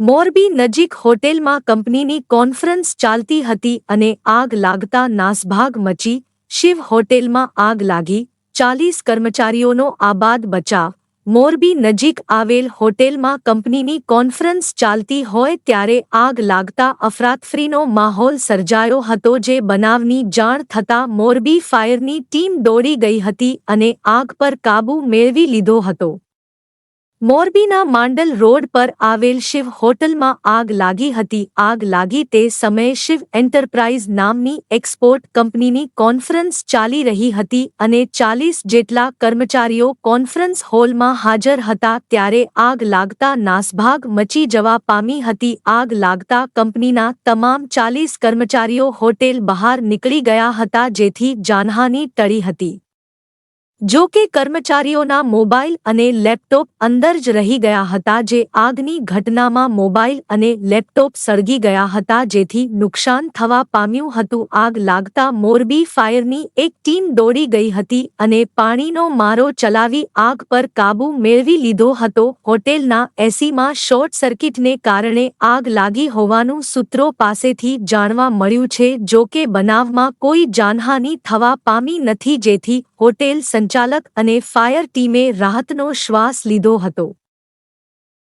મોરબી નજીક હોટેલમાં કંપનીની કોન્ફરન્સ ચાલતી હતી અને આગ લાગતા નાસભાગ મચી, શિવ હોટેલમાં આગ લાગી, ચાલીસ કર્મચારીઓનો આબાદ બચાવ. મોરબી નજીક આવેલ હોટેલમાં કંપનીની કોન્ફરન્સ ચાલતી હોય ત્યારે આગ લાગતા અફરાતફરીનો માહોલ સર્જાયો હતો જે બનાવની જાણ થતાં મોરબી ફાયરની ટીમ દોડી ગઈ હતી અને આગ પર કાબૂ મેળવી લીધો હતો. મોરબીના માંડલ રોડ પર આવેલ શિવ હોટલમાં આગ લાગી હતી. આગ લાગી તે સમયે શિવ એન્ટરપ્રાઇઝ નામની એક્સપોર્ટ કંપનીની કોન્ફરન્સ ચાલી રહી હતી અને ચાલીસ જેટલા કર્મચારીઓ કોન્ફરન્સ હોલમાં હાજર હતા ત્યારે આગ લાગતા નાસભાગ મચી જવા પામી હતી. આગ લાગતા કંપનીના તમામ ચાલીસ કર્મચારીઓ હોટેલ બહાર નીકળી ગયા હતા જેથી જાનહાની ટળી હતી. જો કે કર્મચારીઓના મોબાઈલ અને લેપટોપ અંદર જ રહી ગયા હતા જે આગની ઘટનામાં મોબાઈલ અને લેપટોપ સળગી ગયા હતા જેથી નુકસાન થવા પામ્યું હતું. આગ લાગતા મોરબી ફાયરની એક ટીમ દોડી ગઈ હતી અને પાણીનો મારો ચલાવી આગ પર કાબૂ મેળવી લીધો હતો. હોટેલના એસીમાં શોર્ટ સર્કિટને કારણે આગ લાગી હોવાનું સૂત્રો પાસેથી જાણવા મળ્યું છે. જો કે બનાવમાં કોઈ જાનહાની થવા પામી નથી જેથી હોટેલ સંચાલક અને ફાયર ટીમે રાહતનો શ્વાસ લીધો હતો.